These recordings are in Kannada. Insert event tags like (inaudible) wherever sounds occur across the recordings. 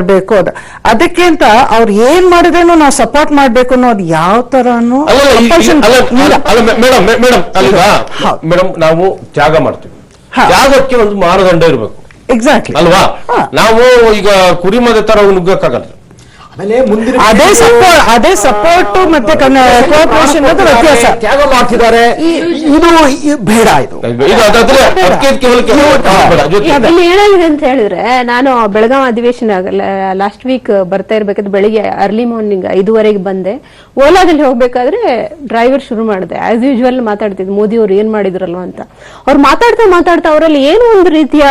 ಬೇಕು ಅದ. ಅದಕ್ಕೆ ಅಂತ ಅವ್ರು ಏನ್ ಮಾಡಿದ್ರೇನು ನಾವು ಸಪೋರ್ಟ್ ಮಾಡ್ಬೇಕು ಅನ್ನೋದು ಯಾವ ತರನು ಮೇಡಮ್ ನಾವು ತ್ಯಾಗ ಮಾಡ್ತೀವಿ. ತ್ಯಾಗಕ್ಕೆ ಒಂದು ಮಾನದಂಡ ಇರಬೇಕು. ಎಕ್ಸಾಕ್ಟ್ಲಿ ಅಲ್ವಾ? ನಾವು ಈಗ ಕುರಿ ಮದ ತರ ನುಗ್ಗಕ್ಕಾಗಲ್ಲ ಅದೇ ಸಪೋರ್ಟ್ ಅದೇ ಸಪೋರ್ಟ್ ಮತ್ತೆ ಕೋಆಪರೇಷನ್ ವ್ಯತ್ಯಾಸ ತ್ಯಾಗ ಮಾಡ್ತಿದ್ದಾರೆ ಇದು ಬೇಡ ಇದು ಇಲ್ಲಿ ಏನಾಗಿದೆ ಅಂತ ಹೇಳಿದ್ರೆ ನಾನು ಬೆಳಗಾವಿ ಅಧಿವೇಶನ ಲಾಸ್ಟ್ ವೀಕ್ ಬರ್ತಾ ಇರ್ಬೇಕಾದ್ರೆ ಬೆಳಿಗ್ಗೆ ಅರ್ಲಿ ಮಾರ್ನಿಂಗ್ ಐದುವರೆಗೆ ಬಂದೆ ಓಲಾದಲ್ಲಿ ಹೋಗ್ಬೇಕಾದ್ರೆ ಡ್ರೈವರ್ ಶುರು ಮಾಡಿದೆ ಆಸ್ ಯೂಶುವಲ್ ಮಾತಾಡ್ತಿದ್ದೆ ಮೋದಿ ಅವ್ರು ಏನ್ ಮಾಡಿದ್ರಲ್ವ ಅಂತ ಅವ್ರು ಮಾತಾಡ್ತಾ ಮಾತಾಡ್ತಾ ಅವರಲ್ಲಿ ಏನೋ ಒಂದು ರೀತಿಯ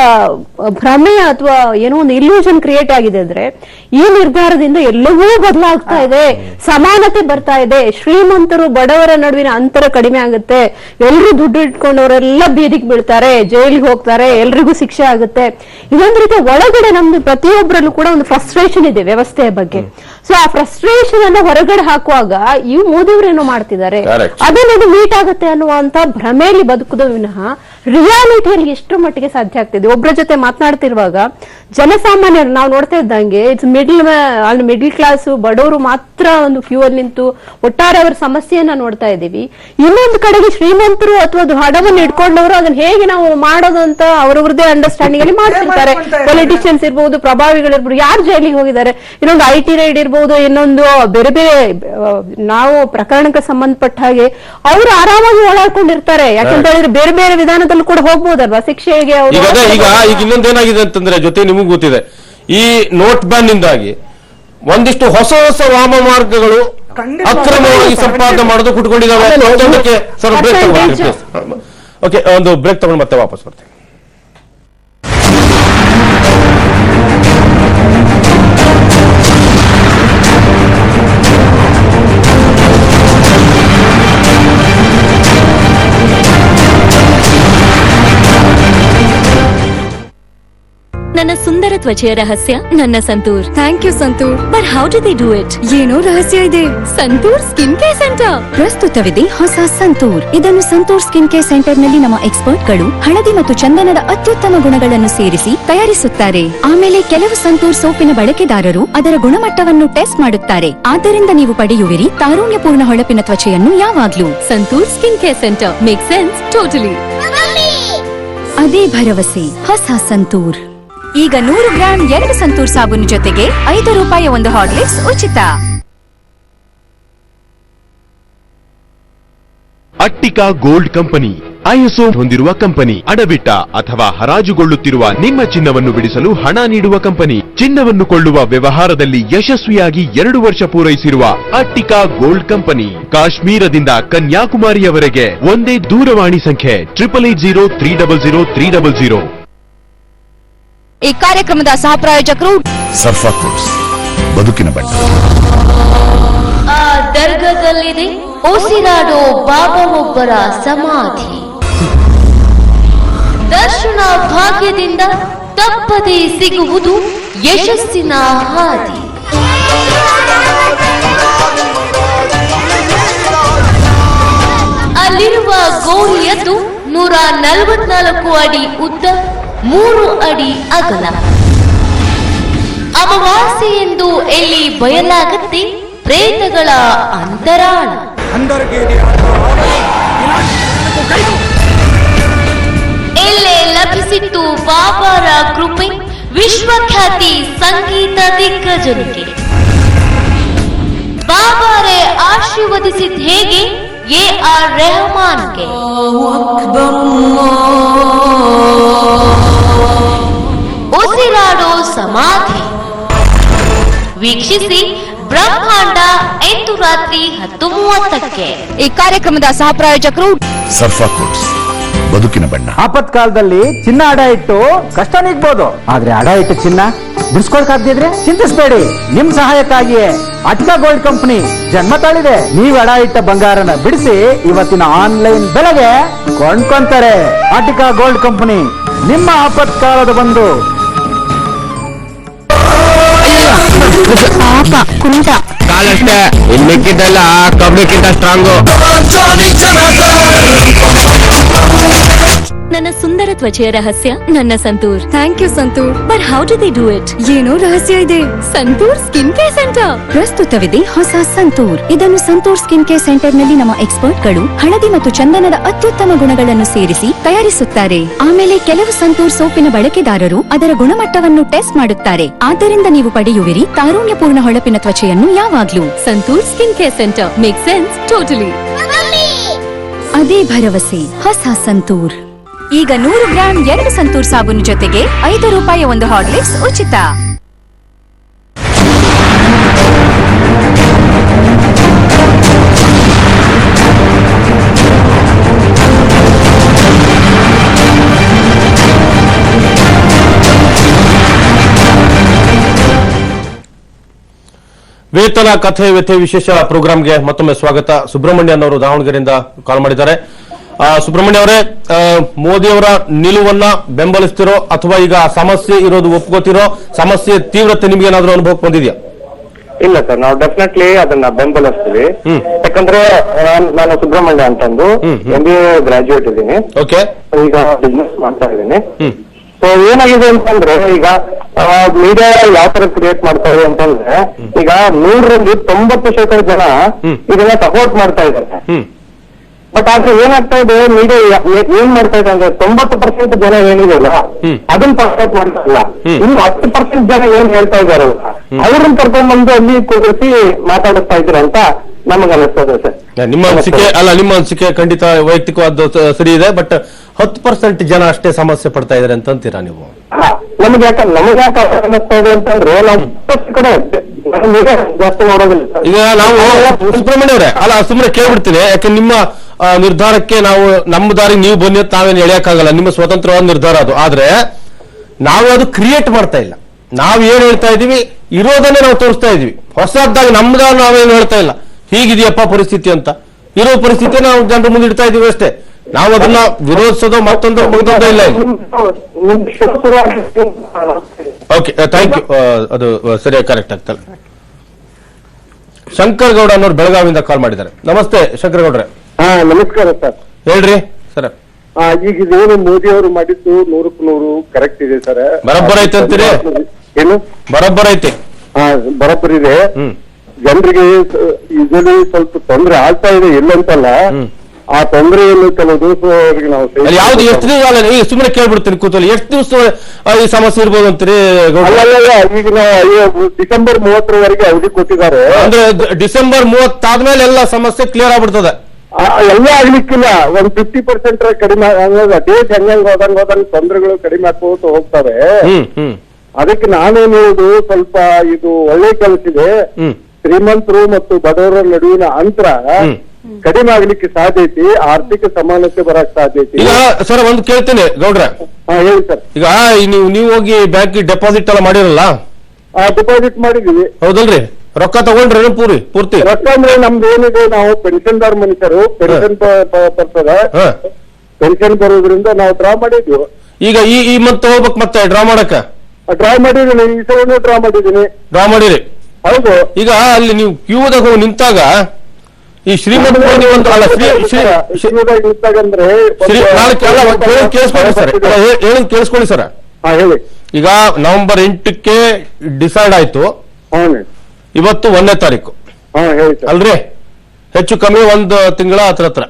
ಭ್ರಮೆ ಅಥವಾ ಏನೋ ಒಂದು ಇಲ್ಯೂಷನ್ ಕ್ರಿಯೇಟ್ ಆಗಿದೆ ಅಂದ್ರೆ ಈ ನಿರ್ಧಾರದಿಂದ ಎಲ್ಲವೂ ಬದಲಾಗ್ತಾ ಇದೆ. ಸಮಾನತೆ ಬರ್ತಾ ಇದೆ. ಶ್ರೀಮಂತರು ಬಡವರ ನಡುವಿನ ಅಂತರ ಕಡಿಮೆ ಆಗುತ್ತೆ. ಎಲ್ರು ದುಡ್ಡು ಇಟ್ಕೊಂಡವರೆಲ್ಲ ಬೀದಿಗೆ ಬೀಳ್ತಾರೆ. ಜೈಲಿಗೆ ಹೋಗ್ತಾರೆ. ಎಲ್ರಿಗೂ ಶಿಕ್ಷೆ ಆಗುತ್ತೆ. ಇದೊಂದು ರೀತಿ ಒಳಗಡೆ ನಮ್ದು ಪ್ರತಿಯೊಬ್ಬರಲ್ಲೂ ಕೂಡ ಒಂದು ಫ್ರಸ್ಟ್ರೇಷನ್ ಇದೆ ವ್ಯವಸ್ಥೆಯ ಬಗ್ಗೆ. ಸೊ ಆ ಫ್ರಸ್ಟ್ರೇಷನ್ ಅನ್ನ ಹೊರಗಡೆ ಹಾಕುವಾಗ ಇವು ಮೋದಿಯವರೇನೋ ಮಾಡ್ತಿದ್ದಾರೆ. ಅದನ್ನದು ಮೀಟ್ ಆಗುತ್ತೆ ಅನ್ನುವಂತ ಭ್ರಮೆಯಲ್ಲಿ ಬದುಕುದ ವಿನಃ ರಿಯಾಲಿಟಿಯಲ್ಲಿ ಎಷ್ಟು ಮಟ್ಟಿಗೆ ಸಾಧ್ಯ ಆಗ್ತಿದೆ? ಒಬ್ಬರ ಜೊತೆ ಮಾತನಾಡ್ತಿರುವಾಗ ಜನಸಾಮಾನ್ಯರು ನಾವು ನೋಡ್ತಾ ಇದ್ದಂಗೆ ಇಟ್ಸ್ ಮಿಡ್ಲ್ ಮಿಡ್ಲ್ ಕ್ಲಾಸ್ ಬಡವರು ಮಾತ್ರ ಒಂದು ಕ್ಯೂ ಅಲ್ಲಿ ನಿಂತು ಒಟ್ಟಾರೆ ಅವರ ಸಮಸ್ಯೆಯನ್ನ ನೋಡ್ತಾ ಇದ್ದೀವಿ. ಇನ್ನೊಂದು ಕಡೆಗೆ ಶ್ರೀಮಂತರು ಅಥವಾ ಅದು ಹಣವನ್ನು ಇಟ್ಕೊಂಡವರು ಅದನ್ನ ಹೇಗೆ ನಾವು ಮಾಡೋದು ಅಂತ ಅವರವ್ರದೇ ಅಂಡರ್ಸ್ಟ್ಯಾಂಡಿಂಗ್ ಅಲ್ಲಿ ಮಾಡ್ತಿರ್ತಾರೆ. ಪೊಲಿಟಿಷಿಯನ್ಸ್ ಇರ್ಬಹುದು ಪ್ರಭಾವಿಗಳಿರ್ಬೋದು ಯಾರು ಜೈಲಿಗೆ ಹೋಗಿದ್ದಾರೆ? ಇನ್ನೊಂದು ಐ ಟಿ ರೈಡ್ ಇರ್ಬಹುದು ಇನ್ನೊಂದು ಬೇರೆ ಬೇರೆ ನಾವು ಪ್ರಕರಣಕ್ಕೆ ಸಂಬಂಧಪಟ್ಟ ಹಾಗೆ ಅವರು ಆರಾಮಾಗಿ ಓಡಾಡ್ಕೊಂಡಿರ್ತಾರೆ. ಯಾಕಂತ ಹೇಳಿದ್ರೆ ಬೇರೆ ಬೇರೆ ವಿಧಾನದಲ್ಲೂ ಕೂಡ ಹೋಗ್ಬೋದಲ್ವಾ? ಶಿಕ್ಷೆಗೆ ಈಗ ಅದೇ ಈಗ ಈಗ ಇನ್ನೊಂದು ಏನಾಗಿದೆ ಅಂತಂದ್ರೆ ಜೊತೆ ನಿಮಗೂ ಗೊತ್ತಿದೆ. ಈ ನೋಟ್ ಬ್ಯಾನ್ ಇಂದಾಗಿ ಒಂದಿಷ್ಟು ಹೊಸ ಹೊಸ ವಾಮ ಮಾರ್ಗಗಳು. ಅಕ್ರಮವಾಗಿ ಸಂಪಾದನೆ ಮಾಡೋದು ಕುಟ್ಕೊಂಡಿದ್ದಾವೆ ಸ್ವಲ್ಪ ಓಕೆ ಒಂದು ಬ್ರೇಕ್ ತಗೊಂಡು ಮತ್ತೆ ವಾಪಸ್ ಬರ್ತೀನಿ. ನನ್ನ ಸುಂದರ ತ್ವಚೆಯ ರಹಸ್ಯ ನನ್ನ Santoor. Thank you Santoor. But how do they do it ಏನೋ ರಹಸ್ಯ ಇದೆ. ಸಂತೂರ್ ಸ್ಕಿನ್ ಕೇರ್ ಸೆಂಟರ್ ಪ್ರಸ್ತುತವಿದೆ ಹೊಸ ಸಂತೂರ್. ಇದನ್ನು ಸಂತೂರ್ ಸ್ಕಿನ್ ಕೇರ್ ಸೆಂಟರ್ನಲ್ಲಿ ನಮ್ಮ ಎಕ್ಸ್ಪರ್ಟ್ಗಳು ಹಳದಿ ಮತ್ತು ಚಂದನದ ಅತ್ಯುತ್ತಮ ಗುಣಗಳನ್ನು ಸೇರಿಸಿ ತಯಾರಿಸುತ್ತಾರೆ. ಆಮೇಲೆ ಕೆಲವು ಸಂತೂರ್ ಸೋಪಿನ ಬಳಕೆದಾರರು ಅದರ ಗುಣಮಟ್ಟವನ್ನು ಟೆಸ್ಟ್ ಮಾಡುತ್ತಾರೆ. ಆದ್ದರಿಂದ ನೀವು ಪಡೆಯುವಿರಿ ತಾರುಣ್ಯಪೂರ್ಣ ಹೊಳಪಿನ ತ್ವಚೆಯನ್ನು ಯಾವಾಗ್ಲೂ. Santoor skin care centre make sense totally ಅದೇ ಭರವಸೆ. ಹೊಸ ಸಂತೂರ್. ಈಗ ನೂರು ಗ್ರಾಂ ಎರಡು ಸಂತೂರ್ ಸಾಬೂನು ಜೊತೆಗೆ ಐದು ರೂಪಾಯಿ ಒಂದು ಹಾಟ್ಲಿಕ್ಸ್ ಉಚಿತ. ಅಟ್ಟಿಕಾ ಗೋಲ್ಡ್ ಕಂಪನಿ, ಐಎಸ್ಒ ಹೊಂದಿರುವ ಕಂಪನಿ ಅಡಬಿಟ್ಟ ಅಥವಾ ಹರಾಜುಗೊಳ್ಳುತ್ತಿರುವ ನಿಮ್ಮ ಚಿನ್ನವನ್ನು ಬಿಡಿಸಲು ಹಣ ನೀಡುವ ಕಂಪನಿ, ಚಿನ್ನವನ್ನು ಕೊಳ್ಳುವ ವ್ಯವಹಾರದಲ್ಲಿ ಯಶಸ್ವಿಯಾಗಿ ಎರಡು ವರ್ಷ ಪೂರೈಸಿರುವ ಅಟ್ಟಿಕಾ ಗೋಲ್ಡ್ ಕಂಪನಿ, ಕಾಶ್ಮೀರದಿಂದ ಕನ್ಯಾಕುಮಾರಿಯವರೆಗೆ ಒಂದೇ ದೂರವಾಣಿ ಸಂಖ್ಯೆ triple eight zero three double zero three double zero ಈ ಕಾರ್ಯಕ್ರಮದ ಸಹ ಪ್ರಾಯೋಜಕರು ಬದುಕಿನ ಬಣ್ಣ. ಆ ದರ್ಗದಲ್ಲಿದೆ ಉಸಿರಾಡು ಬಾಬಾವೊಬ್ಬರ ಸಮಾಧಿ. ದರ್ಶನ ಭಾಗ್ಯದಿಂದ ತಪ್ಪದೇ ಸಿಗುವುದು ಯಶಸ್ಸಿನ ಹಾದಿ. ಅಲ್ಲಿರುವ ಗೋರಿಯದ್ದು ನೂರ ನಲವತ್ನಾಲ್ಕು ಅಡಿ ಉದ್ದ ಮೂರು ಅಡಿ ಅಗಲ. ಅಮಾವಾಸ್ಯೆ ಎಂದು ಎಲ್ಲಿ ಬಯಲಾಗತ್ತೆ? ಪ್ರೇತಗಳ ಅಂತರಾಳ. ಎಲ್ಲೇ ಲಭಿಸಿತ್ತು ಬಾಬಾರ ಕೃಪೆ ವಿಶ್ವಖ್ಯಾತಿ ಸಂಗೀತ ದಿಗ್ಗಜನಿಗೆ. ಬಾಬಾರೇ ಆಶೀರ್ವದಿಸಿದ್ ಹೇಗೆ? ಎ ಆರ್ ರೆಹಮಾನ್ಗೆ. ಉಸಿರಾಡೋ ವೀಕ್ಷಿಸಿ ಬ್ರಹ್ಮಾಂಡ ಎಂಟು ರಾತ್ರಿ ಹತ್ತು ಮೂವತ್ತಕ್ಕೆ. ಈ ಕಾರ್ಯಕ್ರಮದ ಸಹ ಪ್ರಾಯೋಜಕರು ಬದುಕಿನ ಬಣ್ಣ. ಆಪತ್ಕಾಲದಲ್ಲಿ ಚಿನ್ನ ಅಡ ಇಟ್ಟು ಕಷ್ಟ ನೀಗ್ಬೋದು. ಆದ್ರೆ ಅಡ ಇಟ್ಟು ಚಿನ್ನ ಬಿಡಿಸ್ಕೊಳ್ಕಾಗ್ದಿದ್ರೆ ಚಿಂತಿಸಬೇಡಿ. ನಿಮ್ ಸಹಾಯಕ್ಕಾಗಿಯೇ ಅಟ್ಕ ಗೋಲ್ಡ್ ಕಂಪನಿ ಜನ್ಮ ತಾಳಿದೆ. ನೀವ್ ಅಡ ಇಟ್ಟ ಬಂಗಾರನ ಬಿಡಿಸಿ ಇವತ್ತಿನ ಆನ್ಲೈನ್ ಬೆಲೆಗೆ ಕೊಂಡ್ಕೊಂತಾರೆ. ಅಟಿಕಾ ಗೋಲ್ಡ್ ಕಂಪನಿ ನಿಮ್ಮ ಆಪತ್ಕಾಲದ ಬಂದು ಕಾಲಷ್ಟೇ ಇನ್ ಮಿಕ್ಕಿದ್ದೆಲ್ಲ ಕಬ್ಬಿಕ್ಕಿಂತ ಸ್ಟ್ರಾಂಗು ನನ್ನ ಸುಂದರ ತ್ವಚೆಯ ರಹಸ್ಯ ನನ್ನ Santoor. Thank you Santoor. But how do they do it ಏನೋ ರಹಸ್ಯ ಇದೆ. Santoor skin care centre. ಪ್ರಸ್ತುತವಿದೆ ಹೊಸ ಸಂತೂರ್. ಇದನ್ನು ಸಂತೂರ್ ಸ್ಕಿನ್ ಕೇರ್ ಸೆಂಟರ್ನಲ್ಲಿ ನಮ್ಮ ಎಕ್ಸ್ಪರ್ಟ್ಗಳು ಹಳದಿ ಮತ್ತು ಚಂದನದ ಅತ್ಯುತ್ತಮ ಗುಣಗಳನ್ನು ಸೇರಿಸಿ ತಯಾರಿಸುತ್ತಾರೆ. ಆಮೇಲೆ ಕೆಲವು ಸಂತೂರ್ ಸೋಪಿನ ಬಳಕೆದಾರರು ಅದರ ಗುಣಮಟ್ಟವನ್ನು ಟೆಸ್ಟ್ ಮಾಡುತ್ತಾರೆ. ಆದ್ದರಿಂದ ನೀವು ಪಡೆಯುವಿರಿ ತಾರುಣ್ಯಪೂರ್ಣ ಹೊಳಪಿನ ತ್ವಚೆಯನ್ನು ಯಾವಾಗ್ಲೂ. Santoor skin care centre. Make sense totally ಅದೇ ಭರವಸೆ. ಹೊಸ ಸಂತೂರ್. ಈಗ ನೂರು ಗ್ರಾಂ ಎರಡು ಸಂತೂರ್ ಸಾಬೂನು ಜೊತೆಗೆ ಐದು ರೂಪಾಯಿ ಒಂದು ಹಾರ್ಲಿಕ್ಸ್ ಉಚಿತ. ವೇತನ, ಕಥೆ, ವ್ಯಥೆ ವಿಶೇಷ ಪ್ರೋಗ್ರಾಂಗೆ ಮತ್ತೊಮ್ಮೆ ಸ್ವಾಗತ. ಸುಬ್ರಹ್ಮಣ್ಯನ್ ಅವರು ದಾವಣಗೆರೆಯಿಂದ ಕಾಲ್ ಮಾಡಿದ್ದಾರೆ. ಸುಬ್ರಹ್ಮಣ್ಯ ಅವರೇ ಆ, ಮೋದಿ ಅವರ ನಿಲುವನ್ನ ಬೆಂಬಲಿಸ್ತಿರೋ ಅಥವಾ ಈಗ ಸಮಸ್ಯೆ ಇರೋದು ಒಪ್ಕೋತಿರೋ ಸಮಸ್ಯೆ ತೀವ್ರತೆ ನಿಮ್ಗೆ ಏನಾದ್ರೂ ಅನುಭವಕ್ಕೆ ಬಂದಿದ್ಯಾ? ಇಲ್ಲ ಸರ್ ನಾವು ಡೆಫಿನೆಟ್ಲಿ ಅದನ್ನ ಬೆಂಬಲಿಸ್ತೀವಿ. ಯಾಕಂದ್ರೆ ನಾನ್- ಸುಬ್ರಹ್ಮಣ್ಯ ಅಂತಂದು. ಎಂ ಬಿ ಎ ಗ್ರಾಜುಯೇಟ್ ಇದ್ದೀನಿ. ಓಕೆ. ಈಗ ಬಿಸ್ನೆಸ್ ಮಾಡ್ತಾ ಇದ್ದೀನಿ. ಸೊ ಏನಾಗಿದೆ ಅಂತಂದ್ರೆ ಈಗ ಮೀಡಿಯಾ ಯಾವ ತರ ಕ್ರಿಯೇಟ್ ಮಾಡ್ತಾರೆ ಅಂತಂದ್ರೆ ಈಗ ನೂರರಲ್ಲಿ ತೊಂಬತ್ತು ಶೇಕಡ ಜನ. ಇದನ್ನ ಸಪೋರ್ಟ್ ಮಾಡ್ತಾ ಇದ್ದಾರೆ. ಬಟ್ ಆದ್ರೆ ಏನಾಗ್ತಾ ಇದೆ ಮೀಡಿಯಾ ಏನ್ ಮಾಡ್ತಾ ಇದೆ ಅಂದ್ರೆ ತೊಂಬತ್ತು ಪರ್ಸೆಂಟ್ ಜನ ಏನಿದೆಯಲ್ಲ. ಅದನ್ನ ಪರ್ಫೆಕ್ಟ್ ಮಾಡ್ತಾ ಇಲ್ಲ. ಇನ್ನು ಹತ್ತು ಪರ್ಸೆಂಟ್ ಜನ ಏನ್ ಹೇಳ್ತಾ ಇದಾರಲ್ಲ ಅವ್ರನ್ನ ಕರ್ಕೊಂಡ್ಬಂದು ಅಲ್ಲಿ ಕೂರಿಸಿ ಮಾತಾಡಿಸ್ತಾ ಇದ್ರು ಅಂತ ನಮಗ ಅನಿಸ್ತದೆ ಸರ್. ನಿಮ್ಮ ಅನಿಸಿಕೆ ಅಲ್ಲ ನಿಮ್ಮ ಅನಿಸಿಕೆ ಖಂಡಿತ ವೈಯಕ್ತಿಕವಾದ ಸರಿ ಇದೆ ಬಟ್ ಹತ್ತು ಪರ್ಸೆಂಟ್ ಜನ ಅಷ್ಟೇ ಸಮಸ್ಯೆ ಪಡ್ತಾ ಇದಾರೆ ಅಂತ ಅಂತೀರಾ ನೀವು ನಮ್ಗೆ ಯಾಕೆ ನಮ್ಗೆ ಯಾಕೆ ಅನ್ನಿಸ್ತಾ ಇದೆ ಅಂತಂದ್ರೆ ನಾವು ಕಡೆ ನಾವು ಜಾಸ್ತಿ ನೋಡೋದಿಲ್ಲ. ಈಗ ನಾವು ಸುಬ್ರಹ್ಮಣ್ಯ ಅವರೇ ಅಲ್ಲ ಸುಮ್ಮನೆ ಕೇಳ್ಬಿಡ್ತೀನಿ ಯಾಕೆ ನಿಮ್ಮ ನಿರ್ಧಾರಕ್ಕೆ ನಾವು ನಮ್ಮ ದಾರಿ ನೀವು ಬನ್ನಿ ಅಂತ ನಾವೇನು ಎಳೆಯಕ್ಕಾಗಲ್ಲ ನಿಮ್ಮ ಸ್ವತಂತ್ರವಾದ ನಿರ್ಧಾರ ಅದು. ಆದ್ರೆ ನಾವು ಅದು ಕ್ರಿಯೇಟ್ ಮಾಡ್ತಾ ಇಲ್ಲ. ನಾವು ಏನ್ ಹೇಳ್ತಾ ಇದೀವಿ? ಇರೋದನ್ನೇ ನಾವು ತೋರಿಸ್ತಾ ಇದೀವಿ. ಹೊಸದಾಗಿ ನಮ್ದಾಗ ನಾವೇನು ಹೇಳ್ತಾ ಇಲ್ಲ. ಹೀಗಿದೆಯಪ್ಪ ಪರಿಸ್ಥಿತಿ ಅಂತ. ಇರೋ ಪರಿಸ್ಥಿತಿ ನಾವು ಜನರ ಮುಂದೆ ಇಡ್ತಾ ಇದೀವಿ ಅಷ್ಟೇ. ನಾವು ಅದನ್ನ ವಿರೋಧಿಸೋದು ಮತ್ತೊಂದು ಮುಗ್ದೋದೇ ಇಲ್ಲ ಓಕೆ ಥ್ಯಾಂಕ್ ಯು ಅದು ಆ, ಸರಿಯಾಗಿ ಕರೆಕ್ಟ್ ಆಗ್ತಲ್ಲ ಶಂಕರ್ ಗೌಡ ಅನ್ನೋರು ಬೆಳಗಾವಿಯಿಂದ ಕಾಲ್ ಮಾಡಿದ್ದಾರೆ. ನಮಸ್ತೆ ಶಂಕರ್ ಗೌಡ್ರೆ. ಹಾ ನಮಸ್ಕಾರ ಸರ್. ಹೇಳ್ರಿ ಸರ್. ಈಗ ಇದೇನು ಮೋದಿ ಅವರು ಮಾಡಿದ್ದು ನೂರಕ್ಕೆ ನೂರು ಕರೆಕ್ಟ್ ಇದೆ ಸರ್. ಬರೋಬ್ಬರ್ ಐತೆ ಅಂತೀರಿ? ಏನು? ಬರೋಬ್ಬರ್ ಐತೆ. ಹಾ ಬರೋಬ್ಬರ್ ಇದೆ. ಜನರಿಗೆ ಇದರಲ್ಲಿ ಸ್ವಲ್ಪ ತೊಂದರೆ ಆಗ್ತಾ ಇದೆ ಇಲ್ಲಂತಲ್ಲ. ಆ ತೊಂದರೆಯನ್ನು ಕೆಲವು ದಿವಸವರೆಗೆ ನಾವು ಯಾವ್ದು ಎಷ್ಟು ದಿವಸ ಅಲ್ಲ ಈಗ ಸುಮ್ಮನೆ ಕೇಳ್ಬಿಡ್ತೀನಿ ಕೂತಲ್ಲಿ. ಎಷ್ಟು ದಿವಸ ಈ ಸಮಸ್ಯೆ ಇರ್ಬೋದು ಅಂತೀರಿ ಈಗಿನ ಈಗ ನಾವು ಡಿಸೆಂಬರ್ ಮೂವತ್ತರವರೆಗೆ ಅವಧಿ ಕೊಟ್ಟಿದ್ದಾರೆ. ಅಂದ್ರೆ ಡಿಸೆಂಬರ್ ಮೂವತ್ತಾದ್ಮೇಲೆ ಎಲ್ಲ ಸಮಸ್ಯೆ ಕ್ಲಿಯರ್ ಆಗ್ಬಿಡ್ತದೆ. ಎಲ್ಲ ಆಗ್ಲಿಕ್ಕಿಲ್ಲ. ಒಂದ್ ಫಿಫ್ಟಿ ಪರ್ಸೆಂಟ್ ಕಡಿಮೆ ದೇಶ ಹೆಂಗ್ ಹೋದಂಗ್ ಹೋದಂಗ್ ತೊಂದರೆಗಳು ಕಡಿಮೆ ಆಗ್ಕೋತ ಹೋಗ್ತವೆ. ಅದಕ್ಕೆ ನಾನೇನ್ ಹೇಳುದು ಸ್ವಲ್ಪ ಇದು ಒಳ್ಳೆ ಕೆಲಸ ಇದೆ. ಶ್ರೀಮಂತರು ಮತ್ತು ಬಡವರ ನಡುವಿನ ಅಂತರ. ಕಡಿಮೆ ಆಗ್ಲಿಕ್ಕೆ ಸಾಧ್ಯ ಐತಿ ಆರ್ಥಿಕ ಸಮಾನತೆ ಬರಕ್ ಸಾಧ್ಯ ಐತಿ. ಈಗ ಸರ್ ಒಂದು ಕೇಳ್ತೇನೆ ಗೌಡ್ರೆ. ಹಾ ಹೇಳಿ ಸರ್. ಈಗ ನೀವು ನೀವು ಹೋಗಿ ಬ್ಯಾಂಕ್ ಡೆಪಾಸಿಟ್ ಎಲ್ಲ ಮಾಡಿರಲ್ಲ? ಡಿಪಾಸಿಟ್ ಮಾಡಿದೀವಿ ಹೌದಲ್ರಿ? ರೊಕ್ಕ ತಗೊಂಡ್ರಿ ಪೂರಿ ಪೂರ್ತಿ? ರೊಕ್ಕ ಅಂದ್ರೆ ನಮ್ದು ಏನಿದೆ ನಾವು ಪೆನ್ಷನ್ದಾರ್ ಮನುಷ್ಯರು ಪೆನ್ಷನ್ ಬರ್ತದ ಹಾ. ಪೆನ್ಷನ್ ಬರೋದ್ರಿಂದ ನಾವು ಡ್ರಾ ಮಾಡಿದ್ವಿ ಈಗ ಈ ಈ ಮಂತ್ ಹೋಗ್ಬೇಕು ಮತ್ತೆ ಡ್ರಾ ಮಾಡಕ? ಡ್ರಾ ಮಾಡಿದೀನಿ ಈ ಸಲ ಡ್ರಾ ಮಾಡಿದೀನಿ ಡ್ರಾ ಮಾಡಿರಿ. ಹೌದು. ಈಗ ಅಲ್ಲಿ ನೀವು ಕ್ಯೂದಾಗ ಹೋಗಿ ನಿಂತಾಗ ಈ ಶ್ರೀಮಂತ ಮೋದಿ ಒಂದು ಅಲ್ಲ ಶ್ರೀ ಶ್ರೀ ಕೇಳಿಸ್ಕೊಳ್ಳಿ ಸರ್. ಹೇಳಿ ಕೇಳಿಸ್ಕೊಳ್ಳಿ ಸರ್. ಹಾ ಹೇಳಿ. ಈಗ ನವೆಂಬರ್ ಎಂಟಕ್ಕೆ ಡಿಸೈಡ್ ಆಯ್ತು. ಇವತ್ತು ಒಂದನೇ ತಾರೀಕು. ಹಾ ಹೇಳಿ ಸರ್. ಅಲ್ರಿ? ಹೆಚ್ಚು ಕಮ್ಮಿ ಒಂದು ತಿಂಗಳ ಹತ್ರ ಹತ್ರ.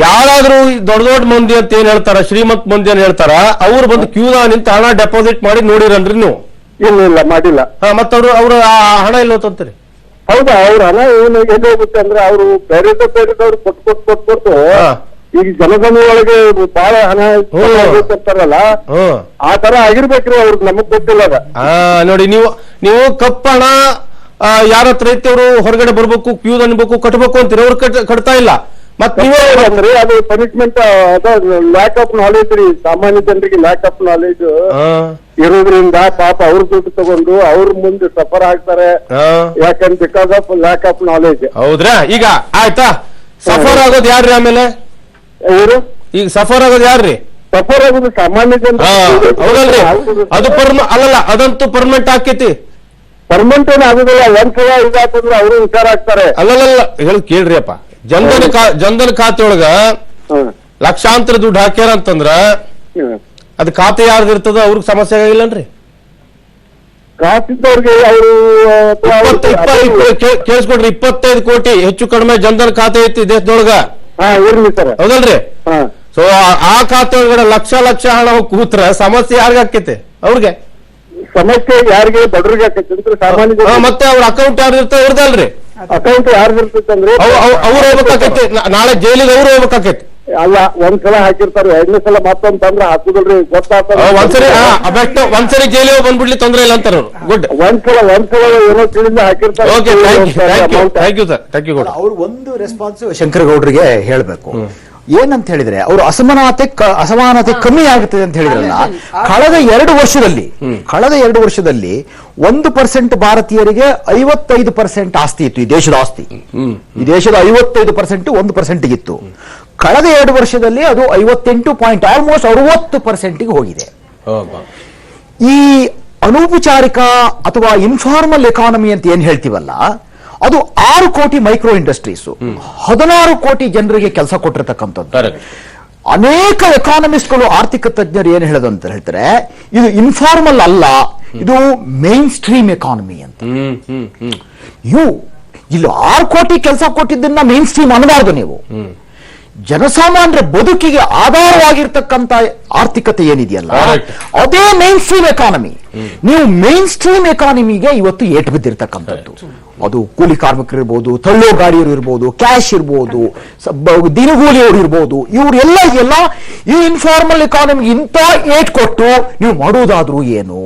ಯಾರಾದ್ರೂ ದೊಡ್ಡ ದೊಡ್ಡ ಮಂದಿ ಅಂತ ಏನ್ ಹೇಳ್ತಾರ ಶ್ರೀಮಂತ ಮಂದಿ ಅಂತ ಹೇಳ್ತಾರ ಅವ್ರು ಬಂದು ಕ್ಯೂ ನಿಂತ ಹಣ ಡೆಪಾಸಿಟ್ ಮಾಡಿ ನೋಡಿರನ್ರಿ ನೀವು? ಇಲ್ಲ ಇಲ್ಲ ಮಾಡಿಲ್ಲ. ಹಾ ಮತ್ತ ಅವ್ರು ಅವ್ರ ಆ ಹಣ ಇಲ್ಲ ಅಂತೀರಿ ಹೌದಾ ಅವ್ರ ಹಣ ಏನು ಎಲ್ಲಿ ಹೋಗುತ್ತೆ ಅಂದ್ರೆ ಅವರು ಬೇರೆ ಬೇರೆದವ್ರು ಕೊಟ್ಟು ಕೊಟ್ಟು ಕೊಟ್ಟು ಕೊಟ್ಟು. ಈಗ ಜನಗಣ ಒಳಗೆ ಬಹಳ ಹಣ. ಕೊಡ್ತಾರಲ್ಲ ಆ ತರ ಆಗಿರ್ಬೇಕ್ರಿ ಅವ್ರಿಗೆ ನಮಗ್ ಗೊತ್ತಿಲ್ಲ ನೋಡಿ ನೀವು ನೀವು ಕಪ್ಪಣ ಯಾರ ಹತ್ರ ಐತಿ ಅವರು ಹೊರಗಡೆ ಬರ್ಬೇಕು ಕ್ಯೂದ್ ಅನ್ಬೇಕು ಕಟ್ಬೇಕು ಅಂತೀರಿ ಅವ್ರು ಕಟ್ ಕಟ್ತಾ ಇಲ್ಲ ಮತ್ ನೀವೇ ಅಂದ್ರೆ ಅದು ಪನಿಷ್ಮೆಂಟ್ ಅದ ಲ್ಯಾಕ್ ಆಫ್ ನಾಲೆಜ್ ರೀ. ಸಾಮಾನ್ಯ ಜನರಿಗೆ ಲ್ಯಾಕ್ ಆಫ್ ನಾಲೆಜ್ ಇರೋದ್ರಿಂದ ಪಾಪ ಅವ್ರ ದುಡ್ಡು ತಗೊಂಡು ಅವ್ರ ಮುಂದೆ ಸಫರ್ ಆಗ್ತಾರೆ. ಯಾಕಂದ್ರೆ because of lack of knowledge ಹೌದ್ರಾ? ಈಗ ಆಯ್ತಾ? ಸಫರ್ ಆಗೋದು ಯಾರ್ರಿ ಆಮೇಲೆ? ಇವರು? ಈಗ ಸಫರ್ ಆಗೋದು ಯಾರ್ರಿ? ಸಫರ್ ಆಗೋದು ಸಾಮಾನ್ಯ ಜನರು ಹೌದಲ್ರಿ. ಅದು ಪರ್ಮ ಅಲ್ಲಲ್ಲ ಅದಂತೂ ಪರ್ಮನೆಂಟ್ ಆಕೇತಿ. ಪರ್ಮನೆಂಟ್ ಏನ್ ಆಗುದಿಲ್ಲ. ಒಂದ್ಸಲ ಇದಾತಂದ್ರೆ ಅವರು ಹುಷಾರಾಗ್ತಾರೆ. ಅಲ್ಲಲ್ಲ ಹೇಳಿ ಕೇಳ್ರಿ ಅಪ್ಪ. ಜನ್ಧನ್ ಜನ್ಧನ್ ಖಾತೆ ಒಳಗ. ಲಕ್ಷಾಂತರ ದುಡ್ಡು ಹಾಕ್ಯಾರ ಅಂತಂದ್ರ ಅದ್ ಖಾತೆ ಯಾರ್ದು ಇರ್ತದ ಅವ್ರಿಗೆ ಸಮಸ್ಯೆ ಆಗಿಲ್ಲನ್ರಿ ಕೇಳಿಸ್ಕೊಡ್ರಿ ಇಪ್ಪತ್ತೈದು ಕೋಟಿ ಹೆಚ್ಚು ಕಡಿಮೆ ಜನಧನ್ ಖಾತೆ ಐತಿ ದೇಶದೊಳಗ. ಹೌದಲ್ರಿ? ಸೊ ಆ ಖಾತೆ ಒಳಗಡೆ ಲಕ್ಷ ಲಕ್ಷ ಹಣ ಕೂತ್ರ ಸಮಸ್ಯೆ ಯಾರಿಗ ಆಕೈತಿ? ಅವ್ರಿಗೆ. ಸಮಸ್ಯೆ ಯಾರಿಗೆ ಬಡವ್ರಿಗೆ ಮತ್ತೆ ಅವ್ರ ಅಕೌಂಟ್ ಯಾರು ಇರ್ತಾವ ಇರ್ದಲ್ರಿ ಅಕೌಂಟ್ ಯಾರು ಇರ್ತೈತಂದ್ರೆ ಅವ್ರು ಹೋಗ್ಬೇಕಾಕೈತಿ. ನಾಳೆ ಜೈಲಿಗೆ ಅವ್ರು ಹೋಗ್ಬೇಕಾಕೈತಿ. ಅಲ್ಲ ಒಂದ್ ಸಲ ಹಾಕಿರ್ತಾರೆ ಎರಡನೇ ಸಲ ಮತ್ತೊಂದ್ ತಂದ್ರೆ ಹಾಕುದಲ್ರಿ ಗೊತ್ತಾಗ್ತದ. ಆ, ಒಂದ್ಸರಿ ಆ, ಬೆಟ್ಟ ಒಂದ್ಸರಿ ಜೈಲಿಗೆ ಬಂದ್ಬಿಡ್ಲಿ ತೊಂದ್ರೆ ಇಲ್ಲ ಅಂತಾರ ಅವ್ರು. ಗುಡ್ ಒಂದ್ ಸಲ ಒಂದ್ ಸಲ ಏನೋ ತಿಳಿದ ಹಾಕಿರ್ತಾರೆ. Okay thank you you sir thank you Gowda ಅವ್ರು ಒಂದು ರೆಸ್ಪಾನ್ಸ್ ಶಂಕರಗೌಡರಿಗೆ ಹೇಳಬೇಕು. ಏನಂತ ಹೇಳಿದ್ರೆ ಅವರು ಅಸಮಾನತೆ ಅಸಮಾನತೆ ಕಮ್ಮಿ ಆಗುತ್ತದೆ ಅಂತ ಹೇಳಿದ್ರಲ್ಲ ಕಳೆದ ಎರಡು ವರ್ಷದಲ್ಲಿ ಕಳೆದ ಎರಡು ವರ್ಷದಲ್ಲಿ ಒಂದು ಪರ್ಸೆಂಟ್ ಭಾರತೀಯರಿಗೆ ಐವತ್ತೈದು ಪರ್ಸೆಂಟ್ ಆಸ್ತಿ ಇತ್ತು ಈ ದೇಶದ ಆಸ್ತಿ. ಈ ದೇಶದ ಐವತ್ತೈದು ಪರ್ಸೆಂಟ್ ಒಂದು ಪರ್ಸೆಂಟ್ ಇತ್ತು. ಕಳೆದ ಎರಡು ವರ್ಷದಲ್ಲಿ ಅದು ಐವತ್ತೆಂಟು ಪಾಯಿಂಟ್ ಆಲ್ಮೋಸ್ಟ್ ಅರವತ್ತು ಪರ್ಸೆಂಟ್ಗೆ ಹೋಗಿದೆ. ಈ ಅನೌಪಚಾರಿಕ ಅಥವಾ ಇನ್ಫಾರ್ಮಲ್ ಎಕಾನಮಿ ಅಂತ ಏನ್ ಹೇಳ್ತೀವಲ್ಲ ಅದು ಆರು ಕೋಟಿ ಮೈಕ್ರೋ ಇಂಡಸ್ಟ್ರೀಸ್. ಹದಿನಾರು ಕೋಟಿ ಜನರಿಗೆ ಕೆಲಸ ಕೊಟ್ಟಿರ್ತಕ್ಕಂಥದ್ದು. ಅನೇಕ ಅನೇಕ ಎಕಾನಮಿಸ್ಟ್ಗಳು ಆರ್ಥಿಕ ತಜ್ಞರು ಏನ್ ಹೇಳೋದು ಅಂತ ಹೇಳ್ತಾರೆ ಇದು ಇನ್ಫಾರ್ಮಲ್ ಅಲ್ಲ ಇದು ಮೇನ್ ಸ್ಟ್ರೀಮ್ ಎಕಾನಮಿ ಅಂತ ಯು ಇಲ್ಲಿ ಆರು ಕೋಟಿ ಕೆಲಸ ಕೊಟ್ಟಿದ್ದನ್ನ ಮೇನ್ ಸ್ಟ್ರೀಮ್ ಅನ್ನಬಾರ್ದು ನೀವು ಜನಸಾಮಾನ್ಯರ ಬದುಕಿಗೆ ಆಧಾರವಾಗಿರ್ತಕ್ಕಂತ ಆರ್ಥಿಕತೆ ಏನಿದೆಯಲ್ಲ ಅದೇ ಮೇನ್ ಸ್ಟ್ರೀಮ್ ಎಕಾನಮಿ ನೀವು ಮೇನ್ ಸ್ಟ್ರೀಮ್ ಎಕಾನಮಿಗೆ ಇವತ್ತು ಏಟು ಬಿದ್ದಿರ್ತಕ್ಕಂಥದ್ದು. ಅದು ಕೂಲಿ ಕಾರ್ಮಿಕರು ಇರ್ಬೋದು ತಳ್ಳೋ ಗಾಡಿಯವರು ಇರ್ಬೋದು ಕ್ಯಾಶ್ ಇರ್ಬೋದು ದಿನಗೂಲಿಯವರು ಇರ್ಬೋದು ಇವರೆಲ್ಲ ಎಲ್ಲ ಈ ಇನ್ಫಾರ್ಮಲ್ ಎಕಾನಮಿಗೆ ಇಂಥ ಏಟ್ ಕೊಟ್ಟು ನೀವು ಮಾಡುವುದಾದ್ರೂ ಏನು?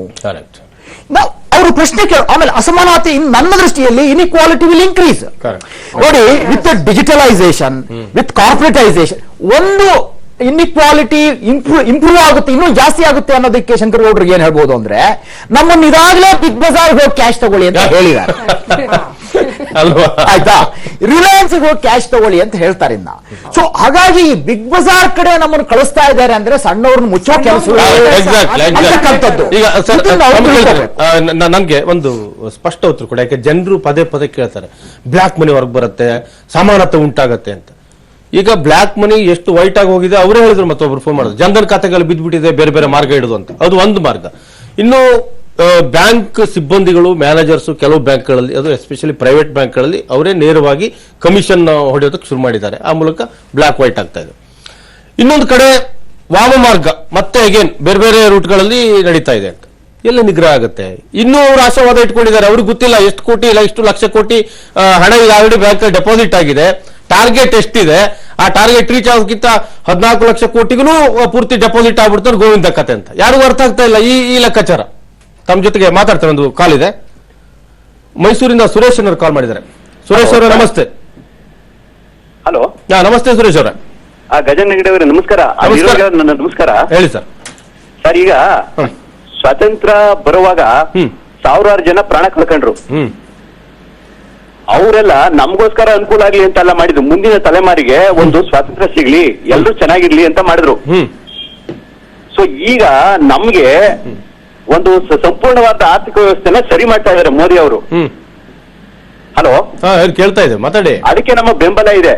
ನಾವು ಅವರು ಪ್ರಶ್ನೆ ಕೇಳ. ಆಮೇಲೆ ಅಸಮಾನತೆ ಇನ್ ನನ್ನ ದೃಷ್ಟಿಯಲ್ಲಿ ಇನ್ಇಕ್ವಾಲಿಟಿ ವಿಲ್ ಇನ್ಕ್ರೀಸ್ ನೋಡಿ ವಿತ್ ಡಿಜಿಟಲೈಸೇಷನ್ ವಿತ್ ಕಾರ್ಪೊರೇಟೈಸೇಷನ್ ಒಂದು ಇನ್ಇಕ್ವಾಲಿಟಿ ಇಂಪ್ರೂವ್ ಇಂಪ್ರೂವ್ ಆಗುತ್ತೆ ಇನ್ನೂ ಜಾಸ್ತಿ ಆಗುತ್ತೆ ಅನ್ನೋದಕ್ಕೆ ಶಂಕರಗೌಡರಿಗೆ ಏನ್ ಹೇಳ್ಬೋದು ಅಂದ್ರೆ ನಮ್ಮನ್ನ ಇದಾಗಲೇ ಬಿಗ್ ಬಜಾರ್ ಹೋಗಿ ಕ್ಯಾಶ್ ತಗೊಳ್ಳಿ ಅಂತ ಹೇಳಿದ್ದಾರೆ (laughs) ಅಲ್ವಾ? ಆಯ್ತಾ? ರಿಲಯನ್ಸ್ ಹೋಗಿ ಕ್ಯಾಶ್ ತಗೊಳ್ಳಿ ಅಂತ ಹೇಳ್ತಾರೆ ಇನ್ನ. ಸೊ ಹಾಗಾಗಿ ಈ ಬಿಗ್ ಬಜಾರ್ ಕಡೆ ನಮ್ಮನ್ನು ಕಳಿಸ್ತಾ ಇದ್ದಾರೆ ಅಂದ್ರೆ ಸಣ್ಣವ್ರನ್ನ ಮುಚ್ಚೋ ಕೆಲಸ ನನ್ಗೆ ಒಂದು ಸ್ಪಷ್ಟ ಉತ್ತರ ಕೂಡ. ಯಾಕೆ ಜನರು ಪದೇ ಪದೇ ಕೇಳ್ತಾರೆ ಬ್ಲ್ಯಾಕ್ ಮನಿ ಹೊರಗೆ ಬರುತ್ತೆ ಸಮಾನತೆ ಉಂಟಾಗತ್ತೆ ಅಂತ. ಈಗ ಬ್ಲ್ಯಾಕ್ ಮನಿ ಎಷ್ಟು ವೈಟ್ ಆಗಿ ಹೋಗಿದೆ ಅವರೇ ಹೇಳಿದ್ರು ಮತ್ತೊಬ್ರು ಫೋನ್ ಮಾಡಿದ್ರು ಜನಧನ್ ಖಾತೆಗಳು ಬಿದ್ದ್ಬಿಟ್ಟಿದೆ ಬೇರೆ ಬೇರೆ ಮಾರ್ಗ ಇಡುದು ಅಂತ. ಅದು ಒಂದು ಮಾರ್ಗ. ಇನ್ನು ಬ್ಯಾಂಕ್ ಸಿಬ್ಬಂದಿಗಳು ಮ್ಯಾನೇಜರ್ಸ್ ಕೆಲವು ಬ್ಯಾಂಕ್ಗಳಲ್ಲಿ, ಅದು ಎಸ್ಪೆಷಲಿ ಪ್ರೈವೇಟ್ ಬ್ಯಾಂಕ್ಗಳಲ್ಲಿ, ಅವರೇ ನೇರವಾಗಿ ಕಮಿಷನ್ ಹೊಡೆಯೋದಕ್ಕೆ ಶುರು ಮಾಡಿದ್ದಾರೆ. ಆ ಮೂಲಕ ಬ್ಲ್ಯಾಕ್ ವೈಟ್ ಆಗ್ತಾ ಇದೆ. ಇನ್ನೊಂದು ಕಡೆ ವಾಮ ಮಾರ್ಗ, ಮತ್ತೆ ಅಗೇನ್ ಬೇರೆ ಬೇರೆ ರೂಟ್ಗಳಲ್ಲಿ ನಡೀತಾ ಇದೆ ಅಂತ. ಎಲ್ಲಿ ನಿಗ್ರಹ ಆಗುತ್ತೆ? ಇನ್ನೂ ಅವರು ಆಶಾವಾದ ಇಟ್ಕೊಂಡಿದ್ದಾರೆ. ಅವ್ರಿಗೆ ಗೊತ್ತಿಲ್ಲ ಎಷ್ಟು ಕೋಟಿ ಇಲ್ಲ, ಎಷ್ಟು ಲಕ್ಷ ಕೋಟಿ ಹಣ ಈಗ ಆಲ್ರೆಡಿ ಬ್ಯಾಂಕ್ ಡೆಪಾಸಿಟ್ ಆಗಿದೆ. ಟಾರ್ಗೆಟ್ ಎಷ್ಟಿದೆ? ಆ ಟಾರ್ಗೆಟ್ ರೀಚ್ ಆಗೋಕ್ಕಿಂತ ಹದಿನಾಲ್ಕು ಲಕ್ಷ ಕೋಟಿಗೂ ಪೂರ್ತಿ ಡೆಪಾಸಿಟ್ ಆಗ್ಬಿಡ್ತಾರೆ ಗೋವಿಂದ ಕತೆ ಅಂತ. ಯಾರಿಗೂ ಅರ್ಥ ಆಗ್ತಾ ಇಲ್ಲ ಈ ಈ ಲೆಕ್ಕಾಚಾರ. ತಮ್ಮ ಜೊತೆಗೆ ಮಾತಾಡ್ತಾರೆ ಒಂದು ಕಾಲ್ ಇದೆ. ಮೈಸೂರಿಂದ ಸುರೇಶ್ ಅವರು ಕಾಲ್ ಮಾಡಿದ್ದಾರೆ. ಸುರೇಶ್ ಅವರ ನಮಸ್ತೆ. ಹಲೋ. ಹಾ, ನಮಸ್ತೆ ಸುರೇಶ್ ಅವರ. ಆ ಗಜನ್ ನೆಗಡಿ ಅವರೇ ನಮಸ್ಕಾರ. ನಮಸ್ಕಾರ. ನನ್ನ ನಮಸ್ಕಾರ? ಹೇಳಿ ಸರ್. ಸರ್ ಈಗ ಸ್ವಾತಂತ್ರ್ಯ ಬರುವಾಗ ಸಾವಿರಾರು ಜನ ಪ್ರಾಣ ಕಳ್ಕೊಂಡ್ರು. ಹ್ಮ್. ಅವರೆಲ್ಲ ನಮಗೋಸ್ಕರ ಅನುಕೂಲ ಆಗ್ಲಿ ಅಂತ ಎಲ್ಲ ಮಾಡಿದ್ರು. ಮುಂದಿನ ತಲೆಮಾರಿಗೆ ಒಂದು ಸ್ವಾತಂತ್ರ್ಯ ಸಿಗ್ಲಿ ಎಲ್ರು ಚೆನ್ನಾಗಿರ್ಲಿ ಅಂತ ಮಾಡಿದ್ರು. ಹ್ಮ್. ಸೊ ಈಗ ನಮ್ಗೆ ಒಂದು ಸಂಪೂರ್ಣವಾದ ಆರ್ಥಿಕ ವ್ಯವಸ್ಥೆನ ಸರಿ ಮಾಡ್ತಾ ಇದಾರೆ ಮೋದಿ ಅವರು. ಹಲೋ? ಕೇಳ್ತಾ ಇದೆ ಮಾತಾಡಿ. ಅದಕ್ಕೆ ನಮ್ಮ ಬೆಂಬಲ ಇದೆ.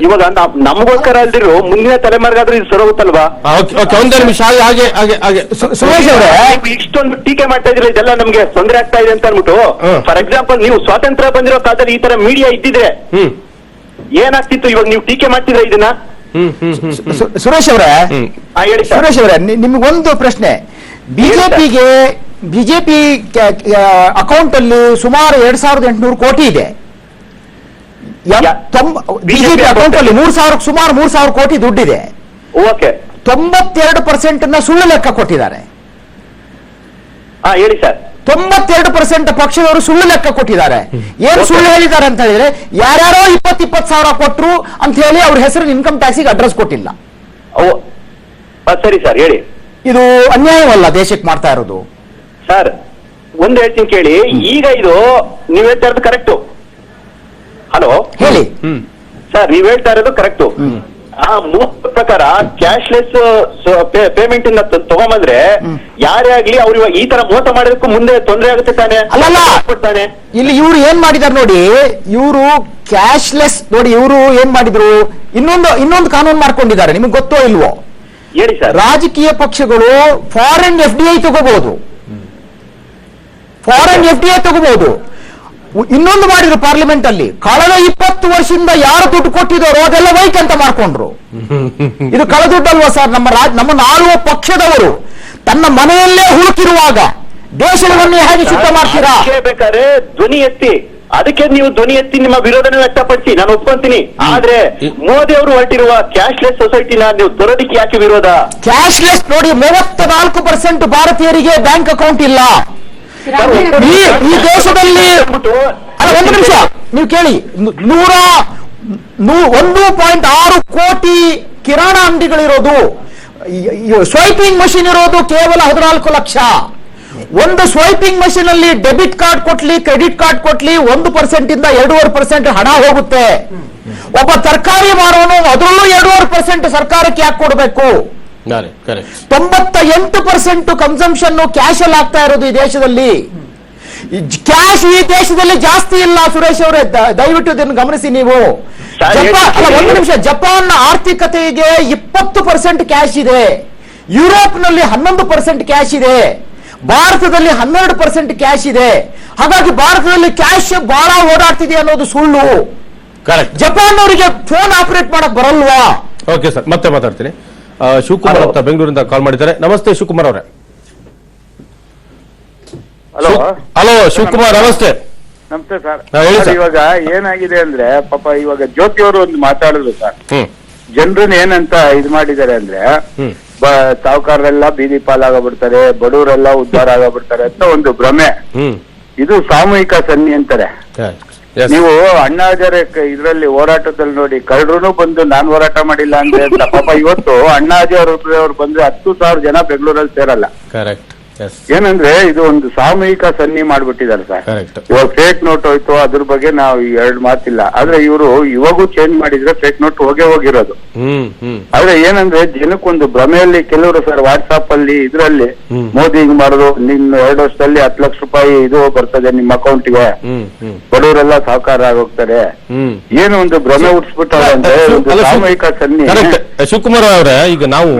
ಇವಾಗ ನಮ್- ನಮಗೋಸ್ಕರ ಅಲ್ದಿರು ಮುಂದಿನ ತಲೆಮಾರಿಗಾದ್ರೂ ಇದು ಸರೋಗುತ್ತಲ್ವಾ ಇಷ್ಟೊಂದು ಟೀಕೆ ಮಾಡ್ತಾ ಇದ್ರೆ ಇದೆಲ್ಲ ನಮ್ಗೆ ತೊಂದರೆ ಆಗ್ತಾ ಇದೆ ಅಂತ ಅನ್ಬಿಟ್ಟು ಫಾರ್ ಎಕ್ಸಾಂಪಲ್ ನೀವು ಸ್ವಾತಂತ್ರ್ಯ ಬಂದಿರೋ ಕಾಲದಲ್ಲಿ ಈ ತರ ಮೀಡಿಯಾ ಇದ್ದಿದ್ರೆ ಹ್ಮ್. ಏನಾಗ್ತಿತ್ತು ಇವಾಗ ನೀವು ಟೀಕೆ ಮಾಡ್ತಿದ್ರೆ ಇದನ್ನ? ಸುರೇಶ್ ಅವರೇ ಆ, ಹೇಳಿ ಸರ್. ಸುರೇಶ್ ಅವರೇ ನಿಮ್ಗೆ ಒಂದು ಪ್ರಶ್ನೆ. ಬಿಜೆಪಿಗೆ ಬಿಜೆಪಿ ಅಕೌಂಟ್ ಅಲ್ಲಿ ಸುಮಾರು ಎರಡ್ ಸಾವಿರದ ಎಂಟುನೂರು ಕೋಟಿ ಇದೆ. ಬಿಜೆಪಿ ಅಕೌಂಟ್ ಅಲ್ಲಿ ಮೂರ್ ಸಾವಿರ ಸುಮಾರು ಮೂರ್ ಸಾವಿರ ಕೋಟಿ ದುಡ್ಡಿದೆ. ಓಕೆ. ತೊಂಬತ್ತೆರಡು ಪರ್ಸೆಂಟ್ನ ಸುಳ್ಳು ಲೆಕ್ಕ ಕೊಟ್ಟಿದ್ದಾರೆ. ಹೇಳಿ ಸರ್. ತೊಂಬತ್ತೆರಡು ಪರ್ಸೆಂಟ್ ಪಕ್ಷದವರು ಸುಳ್ಳು ಲೆಕ್ಕ ಕೊಟ್ಟಿದ್ದಾರೆ. ಏನು ಸುಳ್ಳು ಹೇಳಿದ್ದಾರೆ ಅಂತ ಹೇಳಿದ್ರೆ ಯಾರ್ಯಾರೋ ಇಪ್ಪತ್ ಇಪ್ಪತ್ತು ಸಾವಿರ ಕೊಟ್ಟರು ಅಂತ ಹೇಳಿ ಅವ್ರ ಹೆಸರು ಇನ್ಕಮ್ ಟ್ಯಾಕ್ಸಿಗೆ ಅಡ್ರೆಸ್ ಕೊಟ್ಟಿಲ್ಲ. ಓ ಸರಿ ಸರ್ ಹೇಳಿ. ಇದು ಅನ್ಯಾಯವಲ್ಲ ದೇಶಕ್ಕೆ ಮಾಡ್ತಾ ಇರೋದು. ಸರ್ ಒಂದು ಹೇಳ್ತೀನಿ ಕೇಳಿ. ಈಗ ಇದು ನೀವ್ ಹೇಳ್ತಾ ಇರೋದು ಕರೆಕ್ಟು ಹಲೋ? ಹೇಳಿ. ಸರ್ ನೀವ್ ಹೇಳ್ತಾ ಇರೋದು ಕರೆಕ್ಟು ಪ್ರಕಾರ ಕ್ಯಾಶ್ಲೆಸ್ ಪೇಮೆಂಟ್ ಇಂದ ತಗೊಂಬಂದ್ರೆ ಯಾರೇ ಆಗ್ಲಿ ಅವ್ರು ಇವಾಗ ಈ ತರ ಮೋಸ ಮಾಡೋದಕ್ಕೂ ಮುಂದೆ ತೊಂದರೆ ಆಗುತ್ತೆ ತಾನೆ. ಅಲ್ಲ ಕೊಡ್ತಾನೆ. ಇಲ್ಲಿ ಇವ್ರು ಏನ್ ಮಾಡಿದಾರೆ ನೋಡಿ ಇವರು ಕ್ಯಾಶ್ಲೆಸ್ ನೋಡಿ ಇವರು ಏನ್ ಮಾಡಿದ್ರು? ಇನ್ನೊಂದು ಇನ್ನೊಂದು ಕಾನೂನು ಮಾಡ್ಕೊಂಡಿದ್ದಾರೆ ನಿಮ್ಗೆ ಗೊತ್ತೋ ಇಲ್ವೋ? ಹೇಳಿ ಸರ್. ರಾಜಕೀಯ ಪಕ್ಷಗಳು ಫಾರಿನ್ ಎಫ್ ಡಿ ಐ ತಗೋಬಹುದು ಫಾರಿನ್ ಎಫ್ ಡಿ ಐ ತಗೋಬಹುದು ಇನ್ನೊಂದು ಮಾಡಿದ್ರು ಪಾರ್ಲಿಮೆಂಟ್ ಅಲ್ಲಿ. ಕಳೆದ ಇಪ್ಪತ್ತು ವರ್ಷದಿಂದ ಯಾರು ದುಡ್ಡು ಕೊಟ್ಟಿದ್ದಾರೋ ಅದೆಲ್ಲ ವೈಕ್ ಅಂತ ಮಾಡ್ಕೊಂಡ್ರು. ಇದು ಕಳೆದುಡ್ಡಲ್ವಾ ಸರ್? ನಮ್ಮ ರಾಜ ನಮ್ಮ ನಾಲ್ವ ಪಕ್ಷದವರು ತನ್ನ ಮನೆಯಲ್ಲೇ ಹುಡುಕಿರುವಾಗ ದೇಶವನ್ನು ಹೇಗೆ ಶುದ್ಧ ಮಾಡ್ತೀರಾ? ಬೇಕಾದ್ರೆ ಧ್ವನಿ ಎತ್ತಿ. ಅದಕ್ಕೆ ನೀವು ಧ್ವನಿ ಎತ್ತಿ ನಿಮ್ಮ ವಿರೋಧನ ವ್ಯಕ್ತಪಡಿಸಿ. ನಾನು ಒಪ್ಕೊಂತೀನಿ. ಆದ್ರೆ ಮೋದಿ ಅವರು ಹೊರಟಿರುವ ಕ್ಯಾಶ್ಲೆಸ್ ಸೊಸೈಟಿನ ನೀವು ದೊರಡಿಕೆ ಯಾಕೆ ವಿರೋಧ? ಕ್ಯಾಶ್ಲೆಸ್ ನೋಡಿ ಮೂವತ್ತ ನಾಲ್ಕು ಪರ್ಸೆಂಟ್ ಭಾರತೀಯರಿಗೆ ಬ್ಯಾಂಕ್ ಅಕೌಂಟ್ ಇಲ್ಲ. ಈ ಈ ದೇಶದಲ್ಲಿ ಒಂದು ನಿಮಿಷ. ನೀವು ಕೇಳಿ. ನೂರ ಒಂದು ಪಾಯಿಂಟ್ ಆರು ಕೋಟಿ ಕಿರಾಣ ಅಂಗಡಿಗಳಿರೋದು. ಸ್ವೈಪಿಂಗ್ ಮಷಿನ್ ಇರೋದು ಕೇವಲ ಹದಿನಾಲ್ಕು ಲಕ್ಷ. ಒಂದು ಸ್ವೈಪಿಂಗ್ ಮಷಿನ್ ಅಲ್ಲಿ ಡೆಬಿಟ್ ಕಾರ್ಡ್ ಕೊಟ್ಲಿ ಕ್ರೆಡಿಟ್ ಕಾರ್ಡ್ ಕೊಟ್ಲಿ ಒಂದು ಪರ್ಸೆಂಟ್ ಇಂದ ಎರಡೂವರೆ ಪರ್ಸೆಂಟ್ ಹಣ ಹೋಗುತ್ತೆ. ಒಬ್ಬ ತರಕಾರಿ ಮಾರೋನು ಅದರಲ್ಲೂ ಎರಡೂವರೆ ಪರ್ಸೆಂಟ್ ಸರ್ಕಾರಕ್ಕೆ ಯಾಕೆ ಕೊಡಬೇಕು? ತೊಂಬತ್ತ ಎಂಟು ಪರ್ಸೆಂಟ್ ಕನ್ಸಂಪ್ಷನ್ ಕ್ಯಾಶ್ ಅಲ್ಲಿ ಆಗ್ತಾ ಇರೋದು ಈ ದೇಶದಲ್ಲಿ. ಕ್ಯಾಶ್ ಈ ದೇಶದಲ್ಲಿ ಜಾಸ್ತಿ ಇಲ್ಲ ಸುರೇಶ್ ಅವರೇ ದ- ದಯವಿಟ್ಟು ಇದನ್ನು ಗಮನಿಸಿ ನೀವು. ಒಂದು ನಿಮಿಷ ಜಪಾನ್ ಆರ್ಥಿಕತೆಗೆ ಇಪ್ಪತ್ತು ಪರ್ಸೆಂಟ್ ಕ್ಯಾಶ್ ಇದೆ. ಯುರೋಪ್ನಲ್ಲಿ ಹನ್ನೊಂದು ಪರ್ಸೆಂಟ್ ಕ್ಯಾಶ್ ಇದೆ. ಭಾರತದಲ್ಲಿ ಹನ್ನೆರಡು ಪರ್ಸೆಂಟ್ ಕ್ಯಾಶ್ ಇದೆ. ಹಾಗಾಗಿ ಭಾರತದಲ್ಲಿ ಕ್ಯಾಶ್ ಬಹಳ ಓಡಾಡ್ತಿದೆ ಅನ್ನೋದು ಸುಳ್ಳು. ಕರೆಕ್ಟ್ ಜಪಾನ್ ಅವರಿಗೆ ಫೋನ್ ಆಪರೇಟ್ ಮಾಡಕ್ ಬರಲ್ವಾ? ಓಕೆ ಸರ್ ಮತ್ತೆ ಮಾತಾಡ್ತೀನಿ. ಶಿವಕುಮಾರ್ ಅಂತ ಬೆಂಗಳೂರಿಂದ ಕಾಲ್ ಮಾಡಿದ್ದಾರೆ. ನಮಸ್ತೆ ಶಿವಕುಮಾರ್ ಅವರೇ. ಹಲೋ. ಹಲೋ ಶಿವಕುಮಾರ್ ನಮಸ್ತೆ. ನಮಸ್ತೆ. ಸರ್. ಇವಾಗ ಏನಾಗಿದೆ ಅಂದ್ರೆ ಪಾಪ ಇವಾಗ ಜ್ಯೋತಿ ಅವರು ಒಂದು ಮಾತಾಡಿದ್ರು ಸರ್. ಜನರನ್ನ ಏನಂತ ಇದು ಮಾಡಿದ್ದಾರೆ ಅಂದ್ರೆ ಸಾವುಕಾರರೆಲ್ಲ ಬೀದಿ ಪಾಲಾಗಬಿಡ್ತಾರೆ ಬಡವರೆಲ್ಲ ಉದ್ಧಾರ ಆಗಬಿಡ್ತಾರೆ ಅಂತ ಒಂದು ಭ್ರಮೆ. ಇದು ಸಾಮೂಹಿಕ ಸನ್ನಿ ಅಂತಾರೆ. ನೀವು ಅಣ್ಣಾಜರ ಇದ್ರಲ್ಲಿ ಹೋರಾಟದಲ್ಲಿ ನೋಡಿ ಕಳ್ಳರು ಬಂದು ನಾನ್ ಹೋರಾಟ ಮಾಡಿಲ್ಲ ಅಂದ್ರೆ ಪಾಪ ಇವತ್ತು ಅಣ್ಣಾಜಿ ಅವರು ಬಂದ್ರೆ ಹತ್ತು ಸಾವಿರ ಜನ ಬೆಂಗಳೂರಲ್ಲಿ ಸೇರಲ್ಲ. ಕರೆಕ್ಟ್ ಏನಂದ್ರೆ ಇದು ಒಂದು ಸಾಮೂಹಿಕ ಸನ್ನಿ ಮಾಡ್ಬಿಟ್ಟಿದ್ದಾರೆ ಸರ್. ಇವಾಗ ಫೇಕ್ ನೋಟ್ ಹೋಯ್ತು ಅದ್ರ ಬಗ್ಗೆ ನಾವು ಎರಡು ಮಾತಿಲ್ಲ. ಆದ್ರೆ ಇವರು ಇವಾಗೂ ಚೇಂಜ್ ಮಾಡಿದ್ರೆ ಫೇಕ್ ನೋಟ್ ಹೋಗೇ ಹೋಗಿರೋದು. ಆದ್ರೆ ಏನಂದ್ರೆ ಜನಕ್ಕೊಂದು ಭ್ರಮೆಯಲ್ಲಿ ಕೆಲವರು ಸರ್ ವಾಟ್ಸಾಪ್ ಅಲ್ಲಿ ಇದ್ರಲ್ಲಿ ಮೋದಿ ಹಿಂಗ್ ಮಾಡುದು ನಿಮ್ ಎರಡು ವರ್ಷದಲ್ಲಿ ಹತ್ತು ಲಕ್ಷ ರೂಪಾಯಿ ಇದು ಬರ್ತದೆ ನಿಮ್ಮ ಅಕೌಂಟ್ಗೆ ಬಡವರೆಲ್ಲ ಸಹಕಾರ ಆಗೋಗ್ತಾರೆ. ಏನು ಒಂದು ಭ್ರಮೆ ಹುಟ್ಟಿಸ್ಬಿಟ್ಟಾರೆ ಅಂದ್ರೆ ಒಂದು ಸಾಮೂಹಿಕ ಸನ್ನಿ. ಶಿವಕುಮಾರ್ ಅವರೇ ಈಗ ನಾವು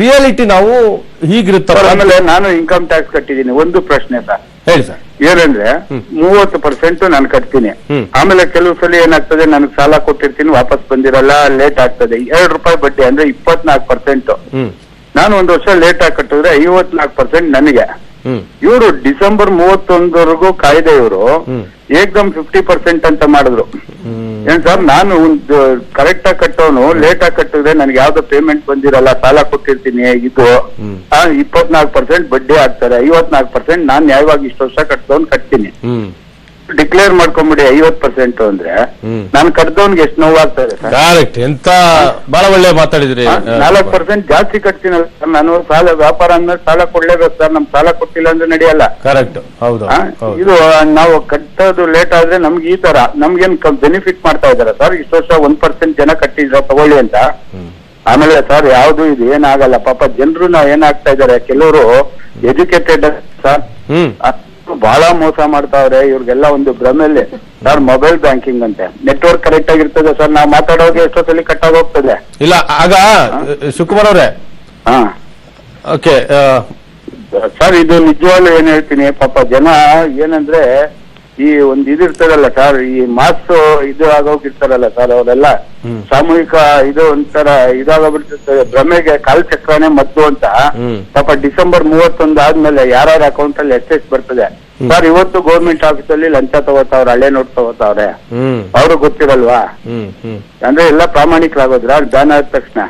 ರಿಯಾಲಿಟಿ ನಾವು ಹೀಗಿರುತ್ತಲ್ಲ ಸರ್, ಆಮೇಲೆ ನಾನು ಇನ್ಕಮ್ ಟ್ಯಾಕ್ಸ್ ಕಟ್ಟಿದ್ದೀನಿ. ಒಂದು ಪ್ರಶ್ನೆ ಸರ್. ಹೇಳಿ ಸರ್. ಏನಂದ್ರೆ ಮೂವತ್ತು ಪರ್ಸೆಂಟ್ ನಾನು ಕಟ್ತೀನಿ. ಆಮೇಲೆ ಕೆಲವು ಸಲ ಏನಾಗ್ತದೆ ನನಗೆ ಸಾಲ ಕೊಟ್ಟಿರ್ತೀನಿ ವಾಪಸ್ ಬಂದಿರಲ್ಲ ಲೇಟ್ ಆಗ್ತದೆ. ಎರಡ್ ರೂಪಾಯಿ ಬಡ್ಡಿ ಅಂದ್ರೆ ಇಪ್ಪತ್ನಾಲ್ಕು ಪರ್ಸೆಂಟ್ ನಾನು ಒಂದು ವರ್ಷ ಲೇಟ್ ಆಗಿ ಕಟ್ಟಿದ್ರೆ ಐವತ್ನಾಲ್ಕು ಪರ್ಸೆಂಟ್ ನನಗೆ. ಇವರು ಡಿಸೆಂಬರ್ ಮೂವತ್ತೊಂದರೆಗೂ ಕಾಯ್ದೆ ಇವರು ಏಕ್ದಮ್ ಫಿಫ್ಟಿ ಪರ್ಸೆಂಟ್ ಅಂತ ಮಾಡಿದ್ರು. ಏನ್ ಸರ್ ನಾನು ಒಂದು ಕರೆಕ್ಟ್ ಆಗಿ ಕಟ್ಟೋನು ಲೇಟ್ ಆಗಿ ಕಟ್ಟಿದ್ರೆ ನನ್ಗೆ ಯಾವ್ದೋ ಪೇಮೆಂಟ್ ಬಂದಿರಲ್ಲ ಸಾಲ ಕೊಟ್ಟಿರ್ತೀನಿ ಇದು. ಇಪ್ಪತ್ನಾಲ್ಕು ಪರ್ಸೆಂಟ್ ಬಡ್ಡಿ ಆಗ್ತಾರೆ. ಐವತ್ನಾಲ್ಕು ಪರ್ಸೆಂಟ್ ನಾನ್ ನ್ಯಾಯವಾಗಿ ಇಷ್ಟು ವರ್ಷ ಕಟ್ಟೋನ್ ಕಟ್ತೀನಿ. ಡಿಕ್ಲೇರ್ ಮಾಡ್ಕೊಂಬಿಡಿ ಐವತ್ ಪರ್ಸೆಂಟ್ ಅಂದ್ರೆ ನಾನು ಕಟ್ದವನ್ಗೆ ಎಷ್ಟು ನೋವಾಗ್ತಾ ಸರ್? ಡೈರೆಕ್ಟ್ ಎಂತ ಬಹಳ ಒಳ್ಳೆ ಮಾತಾಡಿದ್ರಿ. ನಾಲ್ಕು ಪರ್ಸೆಂಟ್ ಜಾಸ್ತಿ ಕಟ್ತೀನಲ್ಲ ಸರ್. ನಾನು ಸಾಲ ವ್ಯಾಪಾರ ಅಂದ್ರೆ ಸಾಲ ಕೊಡ್ಲೇಬೇಕು ಸರ್. ನಮ್ ಸಾಲ ಕೊಟ್ಟಿಲ್ಲ ಅಂದ್ರೆ ನಡೆಯಲ್ಲ. ಕರೆಕ್ಟ್ ಹೌದು. ಇದು ನಾವು ಕಟ್ಟೋದು ಲೇಟ್ ಆದ್ರೆ ನಮ್ಗೆ ಈ ತರ ನಮ್ಗೇನ್ ಬೆನಿಫಿಟ್ ಮಾಡ್ತಾ ಇದಾರೆ ಸರ್? ಇಷ್ಟು ವರ್ಷ ಒಂದ್ ಪರ್ಸೆಂಟ್ ಜನ ಕಟ್ಟಿದ್ರ ತಗೊಳ್ಳಿ ಅಂತ. ಆಮೇಲೆ ಸರ್ ಯಾವ್ದು ಇದು ಏನಾಗಲ್ಲ. ಪಾಪ ಜನರು ನಾವ್ ಏನಾಗ್ತಾ ಇದಾರೆ? ಕೆಲವರು ಎಜುಕೇಟೆಡ್ ಸರ್. ಬಹಳ ಮೋಸ ಮಾಡ್ತಾವ್ರೆ ಇವ್ರಿಗೆಲ್ಲ ಒಂದು ಭ್ರಮೆಯಲ್ಲಿ ಸರ್ ಮೊಬೈಲ್ ಬ್ಯಾಂಕಿಂಗ್ ಅಂತೆ. ನೆಟ್ವರ್ಕ್ ಕರೆಕ್ಟ್ ಆಗಿರ್ತದೆ ಸರ್ ನಾವ್ ಮಾತಾಡೋಕೆ ಎಷ್ಟೊತ್ತಲ್ಲಿ ಕಟ್ ಹೋಗ್ತದೆ? ಇಲ್ಲ ಆಗ ಶಿವಕುಮಾರ್ ಅವರೇ. ಹಾ. ಓಕೆ ಸರ್ ಇದು ನಿಜವಾಗ್ಲೂ ಏನ್ ಹೇಳ್ತೀನಿ ಪಾಪ ಜನ ಏನಂದ್ರೆ ಈ ಒಂದ್ ಇದಿರ್ತದಲ್ಲ ಸರ್ ಈ ಮಾಸ್ ಇದು ಆಗೋಗಿರ್ತಾರಲ್ಲ ಸರ್ ಅವರೆಲ್ಲ ಸಾಮೂಹಿಕ ಇದು ಒಂಥರ ಇದಾಗೋಗ್ಬಿಡ್ತಿರ್ತದೆ ಭ್ರಮೆಗೆ ಕಾಲ್ ಚಕ್ರನೇ ಮದ್ದು ಅಂತ ಪಾಪ ಡಿಸೆಂಬರ್ ಮೂವತ್ತೊಂದು ಆದ್ಮೇಲೆ ಯಾರ್ಯಾರ ಅಕೌಂಟ್ ಅಲ್ಲಿ ಎಸ್ ಬರ್ತದೆ. ಸರ್ ಇವತ್ತು ಗೌರ್ಮೆಂಟ್ ಆಫೀಸಲ್ಲಿ ಲಂಚ ತಗೋತಾವ್ರೆ ಹಳೆ ನೋಟ್ ತಗೋತಾವ್ರೆ. ಅವ್ರು ಗೊತ್ತಿರಲ್ವಾ? ಅಂದ್ರೆ ಎಲ್ಲ ಪ್ರಾಮಾಣಿಕರಾಗೋದ್ರ? ಜಾನ್ ಆದ ತಕ್ಷಣ.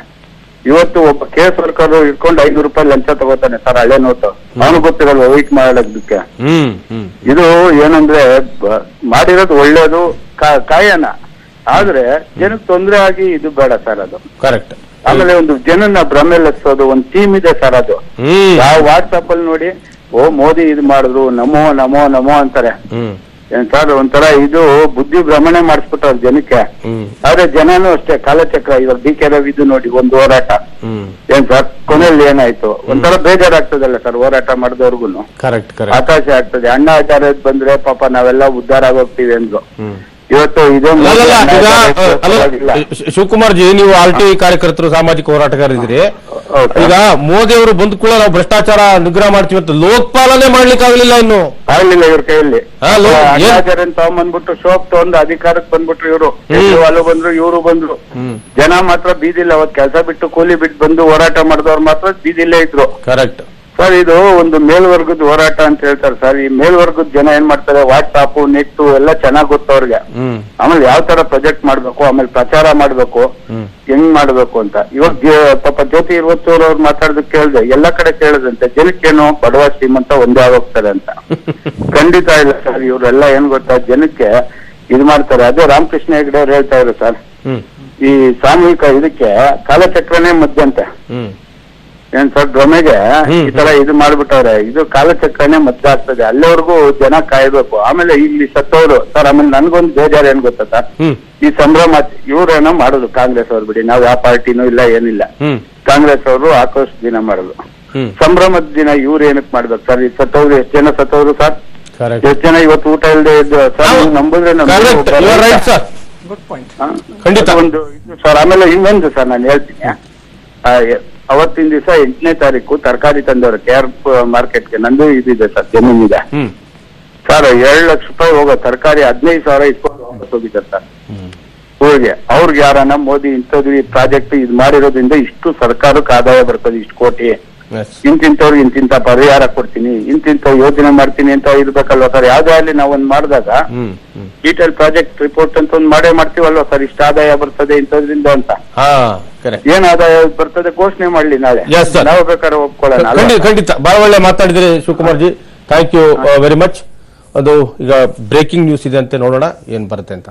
ಇವತ್ತು ಒಬ್ಬ ಕೇಸ್ ವರ್ಕರ್ ಇಟ್ಕೊಂಡು ಐನೂರು ರೂಪಾಯಿ ಲಂಚ ತಗೋತಾನೆ ಸರ್ ಹಳೆ ನೋಟು. ಅವನು ಗೊತ್ತಿರಲ್ಲ ವೈಟ್ ಮಾಡೋದಕ್ಕೆ ಇದು ಏನಂದ್ರೆ ಮಾಡಿರೋದು ಒಳ್ಳೇದು ಕಾ- ಕಾಯನ. ಆದ್ರೆ ಜನಕ್ಕೆ ತೊಂದರೆ ಆಗಿ ಇದು ಬೇಡ ಸರ್ ಅದು. ಕರೆಕ್ಟ್ ಆಮೇಲೆ ಒಂದು ಜನನ ಭ್ರಮೆಲೆಸೋದು ಒಂದು ಟೀಮ್ ಇದೆ ಸರ್ ಅದು. ಯಾವ ವಾಟ್ಸಪ್ ಅಲ್ಲಿ ನೋಡಿ ಓ ಮೋದಿ ಇದು ಮಾಡಿದ್ರು ನಮೋ ನಮೋ ನಮೋ ಅಂತಾರೆ. ಸರ್ ಒಂಥರ ಇದು ಬುದ್ಧಿ ಭ್ರಮಣೆ ಮಾಡಿಸ್ಬಿಟ್ಟವ್ರು ಜನಕ್ಕೆ. ಆದ್ರೆ ಜನನು ಅಷ್ಟೇ ಕಾಲಚಕ್ರ ಇವಾಗ ಡಿ ಕೆ ರವಿದು ನೋಡಿ ಒಂದು ಹೋರಾಟ. ಏನ್ ಸರ್ ಕೊನೆಯಲ್ಲಿ ಏನಾಯ್ತು? ಒಂಥರ ಬೇಜಾರಾಗ್ತದಲ್ಲ ಸರ್ ಹೋರಾಟ ಮಾಡಿದವ್ರಿಗೂ ಹತಾಶೆ ಆಗ್ತದೆ. ಅಣ್ಣ ಆಚಾರ್ಯದ್ ಬಂದ್ರೆ ಪಾಪ ನಾವೆಲ್ಲ ಉದ್ಧಾರ ಆಗೋಗ್ತೀವಿ ಅಂದ್ರು. ಇವತ್ತು ಶಿವಕುಮಾರ್ ಜಿ ನೀವು ಆರ್ ಟಿ ಕಾರ್ಯಕರ್ತರು ಸಾಮಾಜಿಕ ಹೋರಾಟಗಾರರಿದ್ದೀರಿ. ಈಗ ಮೋದಿ ಅವರು ಬಂದ ಕೂಡ ನಾವು ಭ್ರಷ್ಟಾಚಾರ ನಿಗ್ರಹ ಮಾಡ್ತೀವಿ ಅಂತ ಲೋಕಪಾಲನೆ ಮಾಡ್ಲಿಕ್ಕೆ ಆಗ್ಲಿಲ್ಲ ಇನ್ನು. ಆಗ್ಲಿಲ್ಲ ಇವ್ರ ಕೈಯಲ್ಲಿ. ತಗೊಂಡ್ಬಂದ್ಬಿಟ್ಟು ಶೋಪ್ ತಗೊಂಡು ಅಧಿಕಾರಕ್ಕೆ ಬಂದ್ಬಿಟ್ರು ಇವರು. ಅಲ್ಲೂ ಬಂದ್ರು ಇವರು ಬಂದ್ರು. ಜನ ಮಾತ್ರ ಬೀದಿಲ್ಲ ಅವತ್ ಕೆಲಸ ಬಿಟ್ಟು ಕೂಲಿ ಬಿಟ್ಟು ಬಂದು ಹೋರಾಟ ಮಾಡಿದವ್ರು ಮಾತ್ರ ಬೀದಿಲ್ಲೇ ಇದ್ರು. ಕರೆಕ್ಟ್. ಸರ್ ಇದು ಒಂದು ಮೇಲ್ವರ್ಗದ ಹೋರಾಟ ಅಂತ ಹೇಳ್ತಾರೆ ಸರ್. ಈ ಮೇಲ್ವರ್ಗದ ಜನ ಏನ್ ಮಾಡ್ತಾರೆ? ವಾಟ್ಸಾಪ್ ನೆಟ್ ಎಲ್ಲ ಚೆನ್ನಾಗ್ ಗೊತ್ತು ಅವ್ರಿಗೆ. ಆಮೇಲೆ ಯಾವ ತರ ಪ್ರೊಜೆಕ್ಟ್ ಮಾಡ್ಬೇಕು? ಆಮೇಲೆ ಪ್ರಚಾರ ಮಾಡ್ಬೇಕು? ಹೆಂಗ್ ಮಾಡ್ಬೇಕು ಅಂತ? ಇವಾಗ ಪಾಪ ಜ್ಯೋತಿ ಇರುವತ್ತೂರ್ ಅವ್ರು ಮಾತಾಡೋದಕ್ಕೆ ಕೇಳಿದೆ ಎಲ್ಲಾ ಕಡೆ ಕೇಳದಂತೆ. ಜನಕ್ಕೇನು ಬಡವ ಶ್ರೀಮಂತ ಒಂದೇ ಆಗೋಗ್ತಾರೆ ಅಂತ. (laughs) ಖಂಡಿತ ಇಲ್ಲ ಸರ್ ಇವರೆಲ್ಲ ಏನ್ ಗೊತ್ತಾ? ಜನಕ್ಕೆ ಇದು ಮಾಡ್ತಾರೆ. ಅದೇ ರಾಮಕೃಷ್ಣ ಹೆಗಡೆ ಅವ್ರು ಹೇಳ್ತಾ ಇದ್ರು ಸರ್. ಈ ಸಾಮೂಹಿಕ ಇದಕ್ಕೆ ಕಾಲಚಕ್ರನೇ ಮದ್ದಂತೆ ಏನ್ ಸರ್ ಡ್ರೊಮೆಗೆ ಈ ತರ ಇದು ಮಾಡ್ಬಿಟ್ಟವ್ರೆ. ಇದು ಕಾಲಚಕ್ರನೇ ಮದ್ವೆ ಆಗ್ತದೆ ಅಲ್ಲಿವರೆಗೂ ಜನ ಕಾಯ್ಬೇಕು. ಆಮೇಲೆ ಇಲ್ಲಿ ಸತ್ತವರು. ಸರ್ ಆಮೇಲೆ ನನ್ಗೊಂದು ಬೇಜಾರು ಏನ್ ಗೊತ್ತಾ ಸರ್? ಈ ಸಂಭ್ರಮ ಇವ್ರೇನೋ ಮಾಡುದು ಕಾಂಗ್ರೆಸ್ ಅವ್ರು ಬಿಡಿ. ನಾವ್ ಯಾವ ಪಾರ್ಟಿನೂ ಇಲ್ಲ ಏನಿಲ್ಲ. ಕಾಂಗ್ರೆಸ್ ಅವರು ಆಕ್ರೋಶ ದಿನ ಮಾಡುದು. ಸಂಭ್ರಮದ ದಿನ ಇವ್ರು ಏನಕ್ ಮಾಡ್ಬೇಕು ಸರ್? ಈ ಸತ್ತವ್ರು ಎಷ್ಟ್ ಜನ ಸತ್ತವ್ರು ಸರ್? ಎಷ್ಟ್ ಜನ ಇವತ್ತು ಊಟ ಇಲ್ಲದೆ ಇದ್ದು ಸರ್ ನಂಬುದ್ರೆ? ಖಂಡಿತ. ಒಂದು ಇದು ಸರ್. ಆಮೇಲೆ ಇನ್ನೊಂದು ಸರ್ ನಾನು ಹೇಳ್ತೀನಿ. ಅವತ್ತಿನ ದಿವಸ ಎಂಟನೇ ತಾರೀಕು ತರಕಾರಿ ತಂದವರು ಕೆ ಆರ್ ಮಾರ್ಕೆಟ್ಗೆ ನಂದು ಇದಿದೆ ಸರ್ ಜಮೀನಿದೆ. ಸರ್ ಏಳು ಲಕ್ಷ ರೂಪಾಯಿ ಹೋಗೋ ತರಕಾರಿ ಹದಿನೈದು ಸಾವಿರ ಇಟ್ಕೊಂಡು ವಾಪಸ್ ಹೋಗಿದ್ದಾರೆ ಸರ್. ಊರಿಗೆ. ಅವ್ರಿಗೆ ಯಾರನ್ನ ಮೋದಿ ಇಂಥದ್ದು ಈ ಪ್ರಾಜೆಕ್ಟ್ ಇದು ಮಾಡಿರೋದ್ರಿಂದ ಇಷ್ಟು ಸರ್ಕಾರಕ್ಕೆ ಆದಾಯ ಬರ್ತದೆ ಇಷ್ಟು ಕೋಟಿ. ಇಂತಿಂತವ್ರಿಗೆ ಇಂತಿಂತ ಪರಿಹಾರ ಕೊಡ್ತೀನಿ ಇಂತಿಂತ ಯೋಜನೆ ಮಾಡ್ತೀನಿ ಅಂತ ಇರ್ಬೇಕಲ್ವಾ ಸರ್? ಯಾವ್ದೇ ಅಲ್ಲಿ ನಾವು ಒಂದ್ ಮಾಡಿದಾಗ ಡೀಟೇಲ್ ಪ್ರಾಜೆಕ್ಟ್ ರಿಪೋರ್ಟ್ ಅಂತ ಒಂದ್ ಮಾಡೇ ಮಾಡ್ತೀವಲ್ವಾ ಸರ್? ಇಷ್ಟ ಆದಾಯ ಬರ್ತದೆ ಇಂಥದ್ರಿಂದ ಅಂತ. ಏನ್ ಆದಾಯ ಬರ್ತದೆ ಘೋಷಣೆ ಮಾಡ್ಲಿ ನಾಳೆ. ನಾವು ಬೇಕಾದ್ರೆ ಒಪ್ಕೊಳ್ಳೋಣ ಖಂಡಿತ ಖಂಡಿತ. ಬಹಳ ಒಳ್ಳೆ ಮಾತಾಡಿದ್ರಿ Shivakumar ji. Thank you very much ಅದು ಈಗ ಬ್ರೇಕಿಂಗ್ ನ್ಯೂಸ್ ಇದೆ ಅಂತ ನೋಡೋಣ ಏನ್ ಬರುತ್ತೆ ಅಂತ.